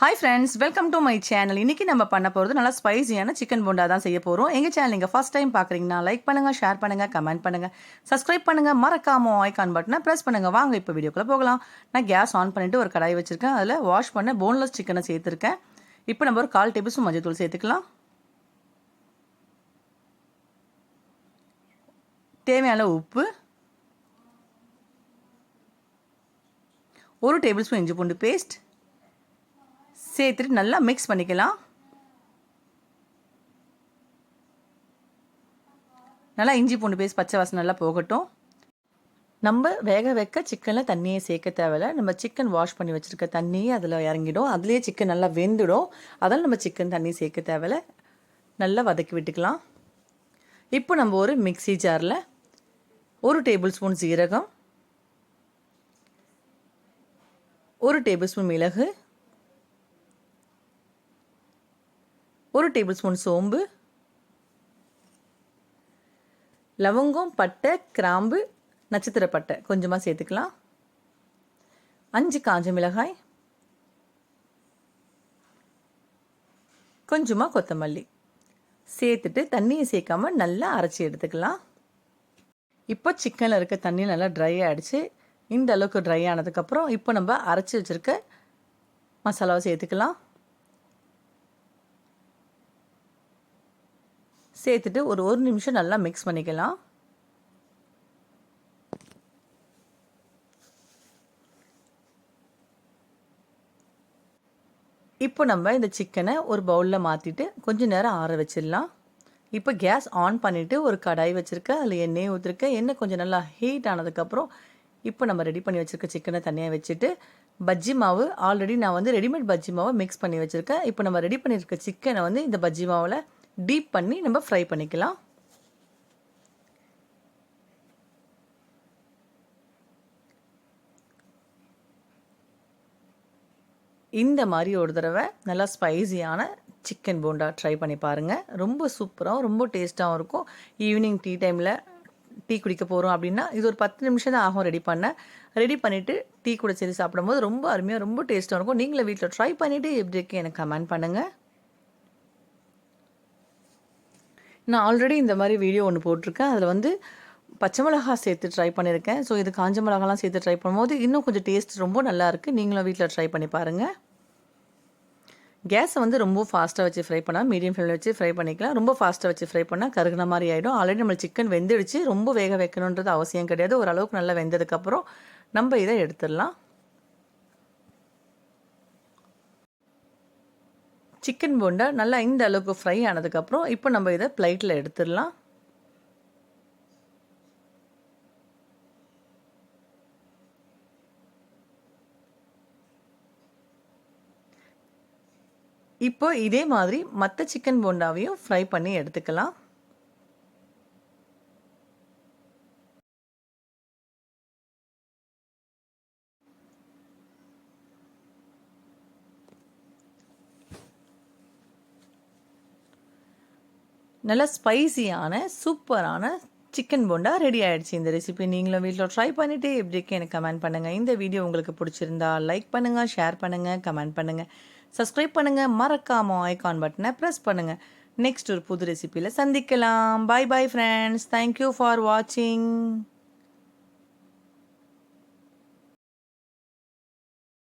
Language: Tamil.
Hi friends welcome to my channel இன்றைக்கி நம்ம பண்ண போகிறது நல்லா ஸ்பைசியான சிக்கன் போண்டா தான் செய்ய போகிறோம் எங்கள் சேனல் நீங்கள் ஃபஸ்ட் டைம் பார்க்குறீங்கன்னா லைக் பண்ணுங்கள் ஷேர் பண்ணுங்கள் கமெண்ட் பண்ணுங்கள் சப்ஸ்கிரைப் பண்ணுங்கள் மறக்காம ஐக்கான் பட்டனை ப்ரெஸ் பண்ணுங்கள் வாங்க இப்போ வீடியோக்குள்ளே போகலாம். நான் கேஸ் ஆன் பண்ணிவிட்டு ஒரு கடாய் வச்சுருக்கேன். அதில் வாஷ் பண்ண போன்லெஸ் சிக்கனை சேர்த்துருக்கேன். இப்போ நம்ம ஒரு கால் டேபிள் மஞ்சள் தூள் சேர்த்துக்கலாம். தேவையான உப்பு. ஒரு டேபிள் ஸ்பூன் இஞ்சி பூண்டு பேஸ்ட் சேர்த்துட்டு நல்லா மிக்ஸ் பண்ணிக்கலாம். நல்லா இஞ்சி பூண்டு பேஸ்ட் பச்சை வாசனை நல்லா போகட்டும். நம்ம வேக வைக்க சிக்கனில் தண்ணியை சேர்க்க தேவையில்ல. நம்ம சிக்கன் வாஷ் பண்ணி வச்சுருக்க தண்ணியே அதில் இறங்கிடும். அதுலேயே சிக்கன் நல்லா வெந்துடும். அதனால் நம்ம சிக்கன் தண்ணி சேர்க்க தேவையில்ல. நல்லா வதக்கி விட்டுக்கலாம். இப்போ நம்ம ஒரு மிக்சி ஜாரில் ஒரு டேபிள் ஸ்பூன் சீரகம் ஒரு டேபிள் ஸ்பூன் மிளகு ஒரு டேபிள் ஸ்பூன் சோம்பு லவங்கம் பட்டை கிராம்பு நட்சத்திர பட்டை. கொஞ்சமாக சேர்த்துக்கலாம். அஞ்சு காஞ்ச மிளகாய் கொஞ்சமாக கொத்தமல்லி. சேர்த்துட்டு தண்ணியை சேர்க்காம நல்லா அரைச்சி எடுத்துக்கலாம். இப்போ சிக்கனில் இருக்க தண்ணி நல்லா ட்ரை ஆகிடுச்சு இந்த அளவுக்கு ட்ரை ஆனதுக்கப்புறம் இப்போ நம்ம அரைச்சி வச்சுருக்க மசாலாவை சேர்த்துக்கலாம். சேர்த்துட்டு ஒரு ஒரு நிமிஷம் நல்லா மிக்ஸ் பண்ணிக்கலாம். இப்போ நம்ம இந்த சிக்கனை ஒரு பவுலில் மாற்றிட்டு கொஞ்சம் நேரம் ஆற வச்சிடலாம். இப்போ கேஸ் ஆன் பண்ணிவிட்டு ஒரு கடாய் வச்சுருக்கேன் அதில் எண்ணெய் ஊற்றிருக்கேன் எண்ணெய் கொஞ்சம் நல்லா ஹீட் ஆனதுக்கப்புறம் இப்போ நம்ம ரெடி பண்ணி வச்சுருக்க சிக்கனை தனியாக வச்சுட்டு பஜ்ஜி மாவு ஆல்ரெடி நான் வந்து ரெடிமேட் பஜ்ஜி மாவை மிக்ஸ் பண்ணி வச்சுருக்கேன். இப்போ நம்ம ரெடி பண்ணியிருக்க சிக்கனை வந்து இந்த பஜ்ஜி மாவில் டீப் பண்ணி நம்ம ஃப்ரை பண்ணிக்கலாம். இந்த மாதிரி ஒரு தடவை நல்லா ஸ்பைசியான சிக்கன் போண்டா ட்ரை பண்ணி பாருங்கள் ரொம்ப சூப்பராகவும் ரொம்ப டேஸ்ட்டாகவும் இருக்கும். ஈவினிங் டீ டைமில் டீ குடிக்க போகிறோம் அப்படின்னா இது ஒரு பத்து நிமிஷம் தான் ஆகும் ரெடி பண்ண. ரெடி பண்ணிவிட்டு டீ கூட சேர்த்து சாப்பிடும்போது ரொம்ப அருமையாக ரொம்ப டேஸ்ட்டாக இருக்கும். நீங்களே வீட்டில் ட்ரை பண்ணிவிட்டு எப்படி இருக்கு எனக்கு கமெண்ட் பண்ணுங்கள் நான் ஆல்ரெடி இந்த மாதிரி வீடியோ ஒன்று போட்டிருக்கேன். அதில் வந்து பச்சை மிளகா சேர்த்து ட்ரை பண்ணியிருக்கேன் ஸோ இது காஞ்ச மிளகாலாம் சேர்த்து ட்ரை பண்ணும்போது இன்னும் கொஞ்சம் டேஸ்ட் ரொம்ப நல்லாயிருக்கு நீங்களும் வீட்டில் ட்ரை பண்ணி பாருங்கள் கேஸை வந்து ரொம்ப ஃபாஸ்ட்டாக வச்சு ஃப்ரை பண்ணால் மீடியம் ஃப்ளேமில் வச்சு ஃப்ரை பண்ணிக்கலாம். ரொம்ப ஃபாஸ்ட்டாக வச்சு ஃப்ரை பண்ணால் கருகின மாதிரி ஆகிடும் ஆல்ரெடி நம்ம சிக்கன் வெந்துடுச்சு. ரொம்ப வேக வைக்கணுன்றது அவசியம் கிடையாது. ஓரளவுக்கு நல்லா வெந்ததுக்கப்புறம் நம்ம இதை எடுத்துடலாம். சிக்கன் போண்டா நல்லா இந்த அளவுக்கு ஃப்ரை ஆனதுக்கப்புறம் இப்போ நம்ம இதை ப்ளைட்டில் எடுத்துடலாம். இப்போ இதே மாதிரி மற்ற சிக்கன் போண்டாவையும் ஃப்ரை பண்ணி எடுத்துக்கலாம். நல்ல ஸ்பைசியான சூப்பரான சிக்கன் போண்டா ரெடி ஆகிடுச்சு இந்த ரெசிபி நீங்களும் வீட்டில் ட்ரை பண்ணிவிட்டு எப்படிக்கு எனக்கு கமெண்ட் பண்ணுங்கள் இந்த வீடியோ உங்களுக்கு பிடிச்சிருந்தா லைக் பண்ணுங்கள் ஷேர் பண்ணுங்கள் கமெண்ட் பண்ணுங்கள் சப்ஸ்கிரைப் பண்ணுங்கள் மறக்காமல் ஐகான் பட்டனை ப்ரெஸ் பண்ணுங்கள் நெக்ஸ்ட் ஒரு புது ரெசிப்பியில் சந்திக்கலாம். Bye bye friends thank you for வாட்சிங்